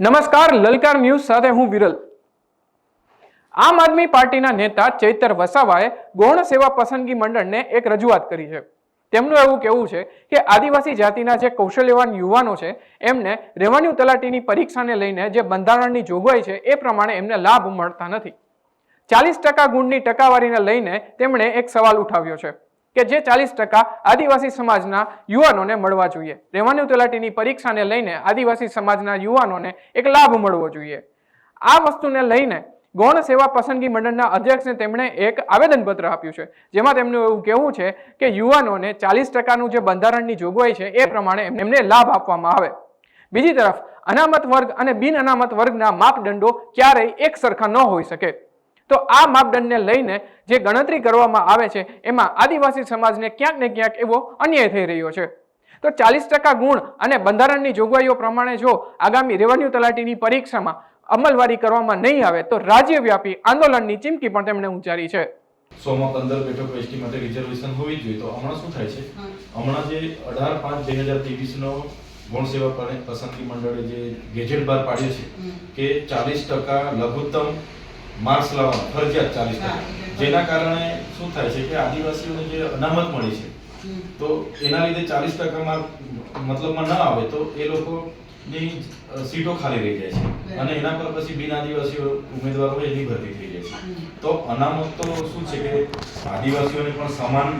નમસ્કાર, લલકાર ન્યૂઝ સાથે હું વિરલ. આમ આદમી પાર્ટીના નેતા ચૈતર વસાવાએ ગૌણ સેવા પસંદગી મંડળને એક રજૂઆત કરી છે. તેમનું એવું કહેવું છે કે આદિવાસી જાતિના જે કૌશલ્યવાન યુવાનો છે, એમને રેવન્યુ તલાટીની પરીક્ષાને લઈને જે બંધારણની જોગવાઈ છે, એ પ્રમાણે એમને લાભ મળતા નથી. ચાલીસ ટકા ગુણની ટકાવારીને લઈને તેમણે એક સવાલ ઉઠાવ્યો છે. કે જે ચાલીસ ટકા આદિવાસી સમાજના યુવાનોને મળવા જોઈએ. રેવન્યુ તલાટીની પરીક્ષાને લઈને આદિવાસી સમાજના યુવાનોને એક લાભ મળવો જોઈએ. આ વસ્તુને લઈને ગૌણ સેવા પસંદગી મંડળના અધ્યક્ષને તેમણે એક આવેદનપત્ર આપ્યું છે, જેમાં તેમનું એવું કહેવું છે કે યુવાનોને ચાલીસ ટકાનું જે બંધારણની જોગવાઈ છે એ પ્રમાણે એમને લાભ આપવામાં આવે. બીજી તરફ, અનામત વર્ગ અને બિન અનામત વર્ગના માપદંડો ક્યારેય એક સરખા ન હોઈ શકે. તો આ માપદંડને લઈને જે ગણતરી કરવામાં આવે છે એમાં આદિવાસી સમાજને ક્યાંક ને ક્યાંક એવો અન્યાય થઈ રહ્યો છે. તો ચાલીસ ટકા ગુણ અને બંધારણની જોગવાઈઓ પ્રમાણે જો આગામી રેવન્યુ તલાટીની પરીક્ષામાં અમલવારી કરવામાં નહીં આવે તો રાજ્યવ્યાપી આંદોલનની ચીમકી પણ તેમણે ઉચ્ચારી છે. સોમાં પંદર બેઠકો એસટી માટે રિઝર્વેશન હોવી જોઈએ. તો હમણાં શું થાય છે? હમણાં જે અઢાર પાંચ બે હજાર ત્રેવીસનો ગુણ સેવા પસંદગી મંડળે જે ગેજેટ બહાર પાડ્યું છે કે ચાલીસ ટકા લઘુત્તમ માર્ક્સ લાવવાનું ફરજિયાત ચાલીસ ટકા. જેના કારણે શું થાય છે કે આદિવાસીઓને જે અનામત મળી છે તો એના લીધે ચાલીસ ટકા માર્ક મતલબમાં ન આવે તો એ લોકોની સીટો ખાલી રહી જાય છે. અને એના પર પછી બિન આદિવાસીઓ ઉમેદવારો એની ભરતી થઈ જાય છે. તો અનામત તો શું છે કે આદિવાસીઓને પણ સમાન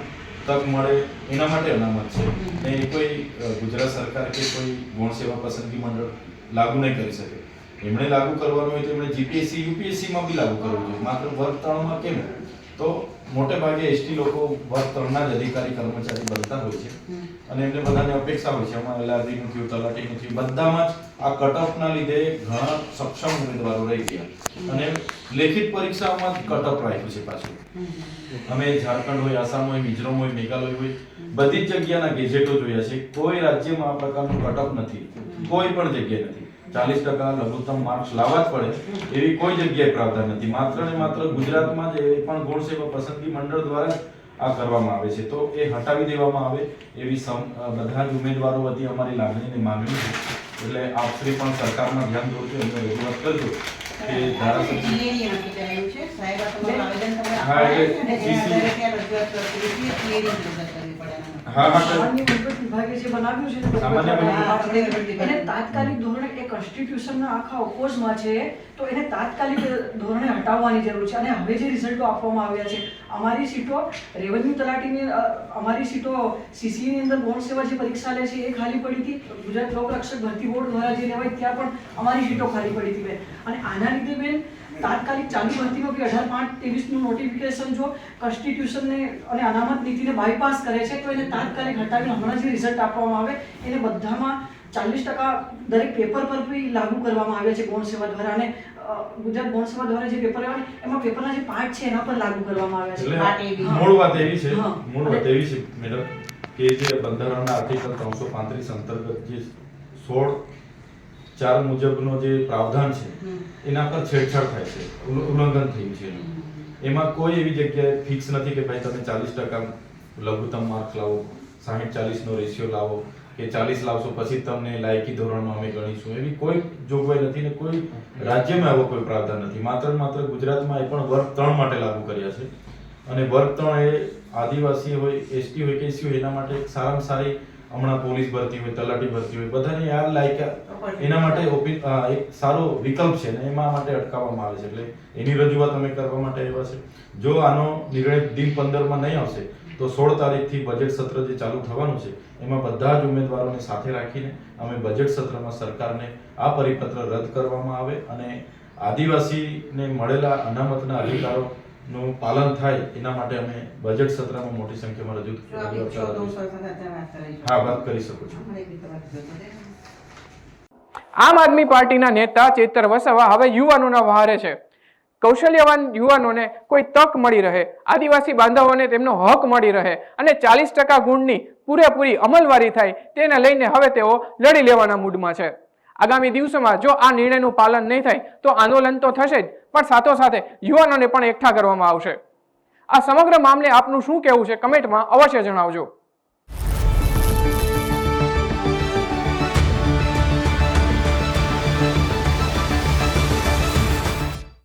તક મળે એના માટે અનામત છે. ને એ કોઈ ગુજરાત સરકાર કે કોઈ ગૌણ સેવા પસંદગી મંડળ લાગુ નહીં કરી શકે. એમણે લાગુ કરવાનું હોય તો એમણે જીપીએસસી યુપીએસસીમાં બી લાગુ કરવું જોઈએ. માત્ર વર્ગ ત્રણમાં કેમ? તો મોટે ભાગે એસટી લોકો વર્ગ ત્રણના જ અધિકારી કર્મચારી બનતા હોય છે. અને એમને બધાને અપેક્ષા હોય છે. અમારે એલઆરડીનું થયું તલાટીનું થયું બધામાં જ આ કટઓફના લીધે ઘણા સક્ષમ ઉમેદવારો રહી ગયા. અને લેખિત પરીક્ષાઓમાં કટઓફ રાખ્યું છે પાછું. અમે ઝારખંડ હોય આસામ હોય મિઝોરમ હોય મેઘાલય હોય બધી જ જગ્યાના ગેજેટો જોયા છે. કોઈ રાજ્યમાં આ પ્રકારનું કટઓફ નથી. કોઈ પણ જગ્યાએ નથી. ચાલીસ ટકા લઘુત્તમ માર્ક્સ લાવવા જ પડે. એવી કોઈ જગ્યાએ પ્રાવધાન નથી. માત્ર ને માત્ર ગુજરાતમાં જ એ પણ ગુણ સેવા પસંદગી મંડળ દ્વારા આ કરવામાં આવે છે. તો એ હટાવી દેવામાં આવે એવી બધા જ ઉમેદવારો વતી અમારી લાગણી અને માંગણી છે. એટલે આપ શ્રી પણ સરકારમાં ધ્યાન દોરજો એમને રજૂઆત કરજો કે ધારાસભ્ય હા, એટલે હા હા સામાન્ય વહીવટ વિભાગે જે બનાવ્યું છે સામાન્ય વહીવટ એને તાત્કાલિક ધોરણે એ કોન્સ્ટિટ્યુશનના આખા ઓપોઝમાં છે તો એને તાત્કાલિક ધોરણે હટાવવાની જરૂર છે. અને હવે જે રિઝલ્ટો આપવામાં આવ્યા છે અમારી સીટો રેવન્યુ તલાટીની અમારી સીટો સીસીની અંદર બોર્ડ સેવા જે પરીક્ષા લે છે એ ખાલી પડી હતી. ગુજરાત લોકરક્ષક ભરતી બોર્ડ દ્વારા જે લેવાય ત્યાં પણ અમારી સીટો ખાલી પડી હતી બેન. અને આના લીધે બેન તાત્કાલિક ચાલુ ભરતીમાં બી અઢાર પાંચ ત્રેવીસનું નોટિફિકેશન જો કોન્સ્ટિટ્યુશનને અને અનામત નીતિને બાયપાસ કરે છે, તો એને તાત્કાલિક હટાવીને હમણાં જે રિઝલ્ટ આપવામાં આવે, એને બધામાં ચાલીસ ટકા દરેક પેપર પર બી લાગુ કરવામાં આવે છે ગૌણ સેવા દ્વારા. અને ગુજરાત ગૌણ સભા દ્વારા જે પેપર આવે એમાં પેપરના જે પાર્ટ છે એના પર લાગુ કરવામાં આવ્યા છે. મૂળ વાત એવી છે મૂળ વાત એવી છે મેડમ કે જે બંધારણના આર્ટિકલ ત્રણસો પાંત્રીસ અંતર્ગત જે સોળ ચાર મુજબનો જે પ્રાવધાન છે એના પર છેડછાડ થાય છે ઉલ્લ- ઉલ્લંઘન થયું છે એમાં કોઈ એવી જગ્યાએ ફિક્સ નથી કે ભાઈ તમે ચાલીસ ટકા લઘુત્તમ માર્ક લાવો સાહીઠ ચાલીસ નો રેશિયો લાવો કે ચાલીસ લાવશો પછી તમને લાયકી ધોરણમાં અમે ગણીશું. એવી કોઈ જોગવાઈ નથી ને કોઈ રાજ્યમાં એવો કોઈ પ્રાવધાન નથી. માત્ર માત્ર ગુજરાતમાં એ પણ વર્ગ ત્રણ માટે લાગુ કર્યા છે. અને વર્ગ ત્રણ એ આદિવાસી હોય, એસટી હોય, કે એસી હોય, એના માટે સારામાં સારી હમણાં પોલીસ ભરતી હોય, તલાટી ભરતી હોય, બધાને યાર લાયકા. એના માટે એક સારો વિકલ્પ છે ને એમાં માટે અટકાવવામાં આવે છે. એટલે એની રજૂઆત અમે કરવા માટે આવ્યા છે. જો આનો નિર્ણય દિન પંદરમાં નહીં આવશે તો સોળ તારીખથી બજેટ સત્ર જે ચાલુ થવાનું છે એમાં બધા જ ઉમેદવારોને સાથે રાખીને અમે બજેટ સત્રમાં સરકારને આ પરિપત્ર રદ કરવામાં આવે અને આદિવાસીને મળેલા અનામતના અધિકારોનું પાલન થાય એના માટે અમે બજેટ સત્રમાં મોટી સંખ્યામાં રજૂ હું વાત કરી હા વાત કરી શકું છો. આમ આદમી પાર્ટીના નેતા ચેતર વસાવા હવે યુવાનોના વહારે છે. કૌશલ્યવાન યુવાનોને કોઈ તક મળી રહે. આદિવાસી બાંધવોને તેમનો હક મળી રહે અને ચાલીસ ટકા ગુણની પૂરેપૂરી અમલવારી થાય તેને લઈને હવે તેઓ લડી લેવાના મૂડમાં છે. આગામી દિવસોમાં જો આ નિર્ણયનું પાલન નહીં થાય, તો આંદોલન તો થશે જ, પણ સાથોસાથે યુવાનોને પણ એકઠા કરવામાં આવશે. આ સમગ્ર મામલે આપનું શું કહેવું છે કમેન્ટમાં અવશ્ય જણાવજો.